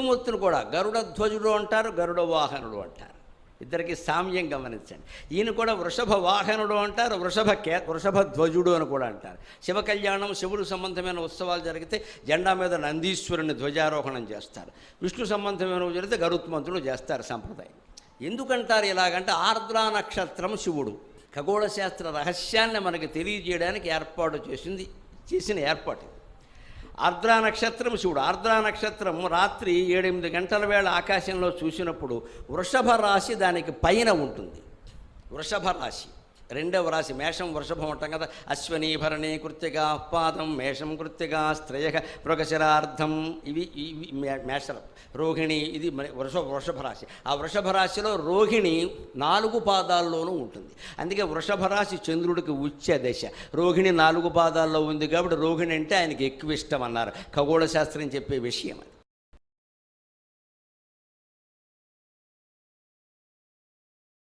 విష్ణుమూర్తిని కూడా గరుడ ధ్వజుడు అంటారు గరుడ వాహనుడు అంటారు. ఇద్దరికి సామ్యం గమనించండి. ఈయన కూడా వృషభ వాహనుడు అంటారు వృషభ కే వృషభ ధ్వజుడు అని కూడా అంటారు. శివ కళ్యాణం శివుడు సంబంధమైన ఉత్సవాలు జరిగితే జెండా మీద నందీశ్వరుని ధ్వజారోహణం చేస్తారు. విష్ణు సంబంధమైన జరిగితే గరుత్మంతుడు చేస్తారు సంప్రదాయం. ఎందుకంటారు ఇలాగంటే ఆర్ద్రా నక్షత్రం శివుడు. ఖగోళ శాస్త్ర రహస్యాన్ని మనకి తెలియజేయడానికి ఏర్పాటు చేసింది చేసిన ఏర్పాటు ఇది. ఆర్ద్రా నక్షత్రం శివుడు ఆర్ద్రా నక్షత్రం రాత్రి ఏడెనిమిది గంటల వేళ ఆకాశంలో చూసినప్పుడు వృషభ రాశి దానికి పైన ఉంటుంది. వృషభ రాశి. రెండవ రాశి మేషం వృషభం అంటాం కదా. అశ్వని భరణి కృత్తిగా పాదం మేషం కృత్తిగా స్త్రేయ మృగశిరార్థం ఇవి ఇవి మేషరం రోహిణి ఇది వృష వృషభ వృషభ రాశి. ఆ వృషభ రాశిలో రోహిణి నాలుగు పాదాల్లోనూ ఉంటుంది. అందుకే వృషభ రాశి చంద్రుడికి ఉచ్చ దశ. రోహిణి నాలుగు పాదాల్లో ఉంది కాబట్టి రోహిణి అంటే ఆయనకి ఎక్కువ ఇష్టం అన్నారు. ఖగోళ శాస్త్రం చెప్పే విషయం అది.